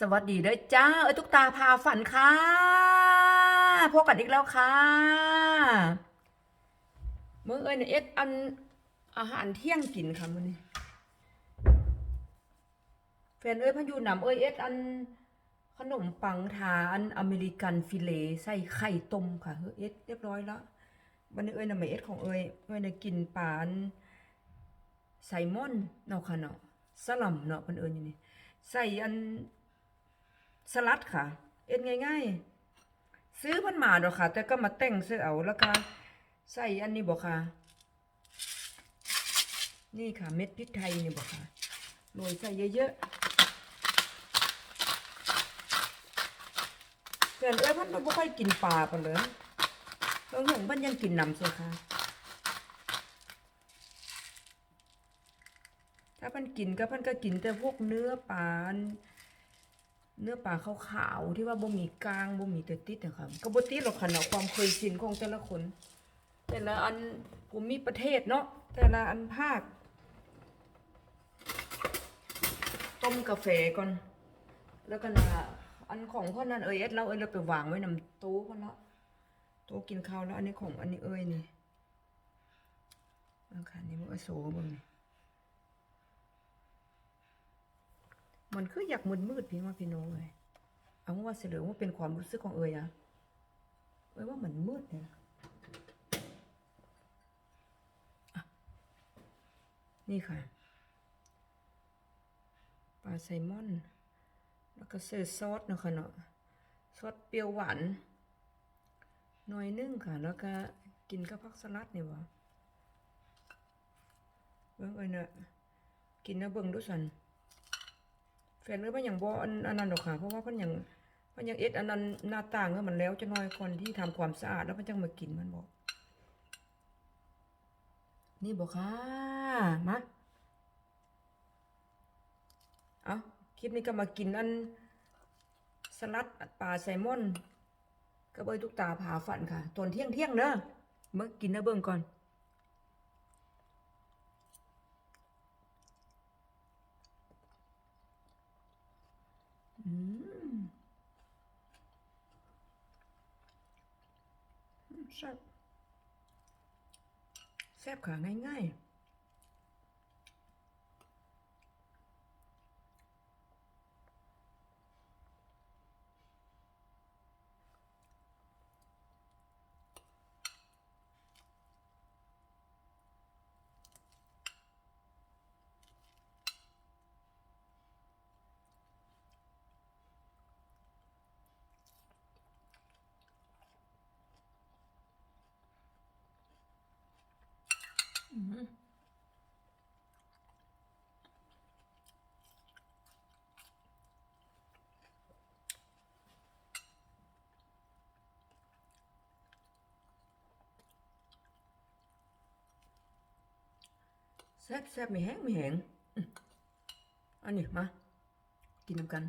สวัสดีเด้อจ้า เอ้ยตุ๊กตาพาฝันค่ะพบกันอีกแล้วค่ะเมื่อเอ้ยเนี่ยเอ็ดอันอาหารเที่ยงกินค่ะมื้อนี้แฟนเอ้ยพันยู่นำเอ้ยเอ็ดอันขนมปังทาอันอเมริกันฟิเลใส่ไข่ต้มค่ะเฮ้ยเอ็ดเรียบร้อยแล้ววันนี้เอ้ยนำมาเอ็ดของเอ้ยเอ้ยน่ะกินปลาอันไซมอนเนาะค่ะเนาะสลัมเนาะเพิ่นเอิ้นอยู่นี่ใส่อัน สลัดค่ะเอ็ดง่ายๆ ซื้อมันมาดอกค่ะ แต่ก็มาแต่งซื้อเอาแล้วก็ใส่อันนี้บอกค่ะ นี่ค่ะเม็ดพริกไทยนี่บอกค่ะโรยใส่เยอะๆเพื่อนเอ้ยพันบ่ค่อยกินปลาปะเลยเพิ่งหงพันยังกินน้ำสิค่ะถ้าพันกินก็พันก็กินแต่พวกเนื้อปลา เนื้อปลาขาวๆที่ว่าบ่มีกลางบ่มีแต่ติดนะครับก็บ่ติดหรอกค่ะเนาะความเคยชินของแต่ละคน แต่ละอันภูมิประเทศเนาะแต่ละอันภาค ต้มกาแฟก่อน แล้วก็นะอันของพ่อนั่นเอ้ยเอ็ดเราเอ้ยเราไปวางไว้นำโต๊ะพ่อละโต๊ะกินข้าวแล้วอันนี้ของอันนี้เอ้ยนี่เอาค่ะนี่มันก็โซเบิ่งนี่ มันคืออยากมืดมืดพี่ว่าพี่น้องเลยเอาว่าเสยเหลือว่าเป็นความรู้สึกของเอยอะเอยว่าเหมือนมืดเนี่ยนี่ค่ะปลาไซมอน แล้วก็เสิร์ฟซอสนะคะเนาะซอสเปรี้ยวหวานหน่อยนึ่งค่ะ แล้วก็กินกับผักสลัดนี่วะเบิ่งเอ้ยเนาะกินนะเบิ่งดูสัน แฟนเอ้ยมันอย่างบ่อันอันนั้นดอกค่ะ เพราะว่าเพิ่นอย่างเพิ่นอย่างเอ็ดอันนั้นหน้าต่างเอ้ยมันแล้วจะน้อยคนที่ทำความสะอาดแล้วเพิ่นจังมากินมันบอก นี่บอกค่ะมาเอาคลิปนี้ก็มากินอันสลัดปลาไซลมอนกับเอ้ยทุกตาผาฝันค่ะตอนเที่ยงเที่ยงเด้อมากินเด้อเบิ่งก่อน แซ่บแซ่บค่ะง่ายๆ อืม แซ่บแซ่บไม่แห้งไม่แห้งอันนี้มา กินน้ำกัน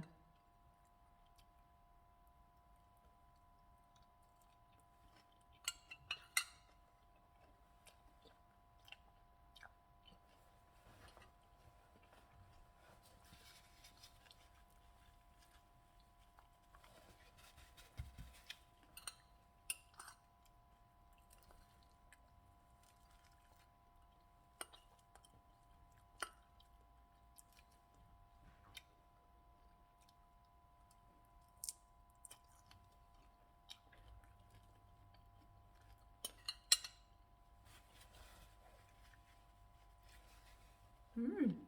อืม